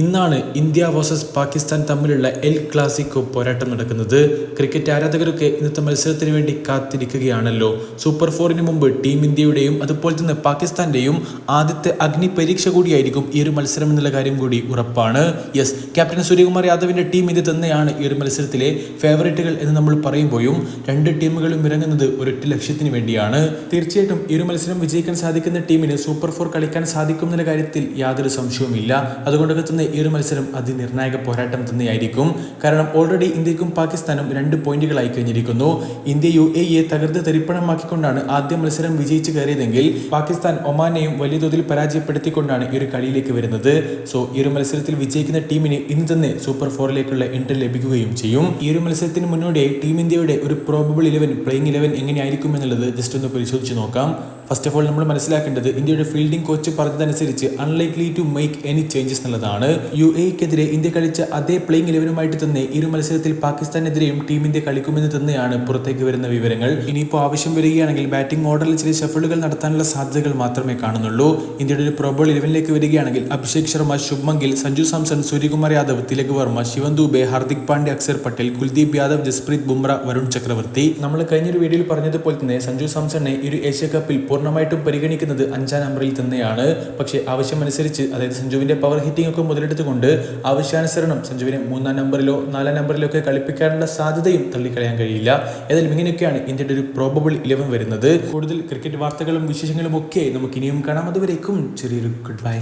ഇന്നാണ് India versus Pakistan തമ്മിലുള്ള El Clasico പോരാട്ടം നടക്കുന്നത്. ക്രിക്കറ്റ് ആരാധകരൊക്കെ ഇന്നത്തെ മത്സരത്തിന് വേണ്ടി കാത്തിരിക്കുകയാണല്ലോ. സൂപ്പർ ഫോറിന് മുമ്പ് ടീം ഇന്ത്യയുടെയും അതുപോലെ തന്നെ പാകിസ്ഥാന്റെയും ആദ്യത്തെ അഗ്നി പരീക്ഷ കൂടിയായിരിക്കും ഈ ഒരു മത്സരം എന്നുള്ള കാര്യം കൂടി ഉറപ്പാണ്. യെസ് ക്യാപ്റ്റൻ സൂര്യകുമാർ യാദവിന്റെ ടീം ഇത് തന്നെയാണ് ഈ ഒരു മത്സരത്തിലെ ഫേവറേറ്റുകൾ എന്ന് നമ്മൾ പറയുമ്പോഴും രണ്ട് ടീമുകളും ഇറങ്ങുന്നത് ഒരൊറ്റ ലക്ഷ്യത്തിന് വേണ്ടിയാണ്. തീർച്ചയായിട്ടും ഈ ഒരു മത്സരം വിജയിക്കാൻ സാധിക്കുന്ന ടീമിന് സൂപ്പർ ഫോർ കളിക്കാൻ സാധിക്കും എന്നുള്ള കാര്യത്തിൽ യാതൊരു സംശയവുമില്ല. അതുകൊണ്ടൊക്കെ തന്നെ ഈ ഒരു മത്സരം അതിനിർണായക പോരാട്ടം തന്നെയായിരിക്കും. കാരണം ഓൾറെഡി ഇന്ത്യക്കും പാകിസ്ഥാനും രണ്ട് പോയിന്റുകളായി കഴിഞ്ഞിരിക്കുന്നു. ഇന്ത്യ യു എ ഇയെ തകർത്ത് തരിപ്പണമാക്കിക്കൊണ്ടാണ് ആദ്യ മത്സരം വിജയിച്ച് കയറിയതെങ്കിൽ പാകിസ്ഥാൻ ഒമാനെയും വലിയ തോതിൽ പരാജയപ്പെടുത്തിക്കൊണ്ടാണ് ഈ ഒരു കളിയിലേക്ക് വരുന്നത്. സോ ഈ ഒരു മത്സരത്തിൽ വിജയിക്കുന്ന ടീമിന് ഇന്ന് തന്നെ സൂപ്പർ ഫോറിലേക്കുള്ള എൻട്രി ലഭിക്കുകയും ചെയ്യും. ഈ ഒരു മത്സരത്തിന് മുന്നോടിയായി ടീം ഇന്ത്യയുടെ ഒരു പ്രോബബിൾ ഇലവൻ പ്ലേയിങ് ഇലവൻ എങ്ങനെയായിരിക്കും എന്നുള്ളത് ജസ്റ്റ് ഒന്ന് പരിശോധിച്ച് നോക്കാം. ഫസ്റ്റ് ഓഫ് ഓൾ നമ്മൾ മനസ്സിലാക്കേണ്ടത് ഇന്ത്യയുടെ ഫീൽഡിംഗ് കോച്ച് പറഞ്ഞതനുസരിച്ച് unlikely to make any changes എന്നുള്ളതാണ്. യു എക്കെതിരെ ഇന്ത്യ കളിച്ച അതേ പ്ലേയിങ് ഇലവനുമായിട്ട് തന്നെ ഇരു മത്സരത്തിൽ പാകിസ്ഥാനെതിരെയും ടീം ഇന്ത്യ കളിക്കുമെന്ന് തന്നെയാണ് പുറത്തേക്ക് വരുന്ന വിവരങ്ങൾ. ഇനിയിപ്പോൾ ആവശ്യം വരികയാണെങ്കിൽ ബാറ്റിംഗ് ഓർഡറിൽ ചില ഷഫിളുകൾ നടത്താനുള്ള സാധ്യതകൾ മാത്രമേ കാണുന്നുള്ളൂ. ഇന്ത്യയുടെ ഒരു പ്രോബോൾ ഇലവനിലേക്ക് വരികയാണെങ്കിൽ അഭിഷേക് ശർമ്മ ശുഭ്മൻ ഗിൽ സഞ്ജു സാംസൺ സൂര്യകുമാർ യാദവ് തിലക് വർമ്മ ശിവൻ ദുബെ ഹാർദിക് പാണ്ഡ്യ അക്സർ പട്ടേൽ കുൽദീപ് യാദവ് ജസ്പ്രീത് ബുംറ വരുൺ ചക്രവർത്തി. നമ്മൾ കഴിഞ്ഞൊരു വീഡിയോയിൽ പറഞ്ഞതുപോലെ തന്നെ സഞ്ജു സാംസണിനെ ഒരു ഏഷ്യ കപ്പിൽ പൂർണമായിട്ടും പരിഗണിക്കുന്നത് അഞ്ചാം നമ്പറിൽ തന്നെയാണ്. പക്ഷേ ആവശ്യമനുസരിച്ച് അതായത് സഞ്ജുവിന്റെ പവർ ഹിറ്റിംഗ് ഒക്കെ മുതലെടുത്തുകൊണ്ട് ആവശ്യാനുസരണം സഞ്ജുവിനെ മൂന്നാം നമ്പറിലോ നാലാം നമ്പറിലോ ഒക്കെ കളിപ്പിക്കാനുള്ള സാധ്യതയും തള്ളിക്കളയാൻ കഴിയില്ല. ഏതായാലും ഇങ്ങനെയൊക്കെയാണ് ഇന്ത്യയുടെ ഒരു പ്രോബബിൾ ഇലവൻ വരുന്നത്. കൂടുതൽ ക്രിക്കറ്റ് വാർത്തകളും വിശേഷങ്ങളും ഒക്കെ നമുക്ക് ഇനിയും കാണാം. അതുവരേക്കും ചെറിയൊരു ഗുഡ് ബൈ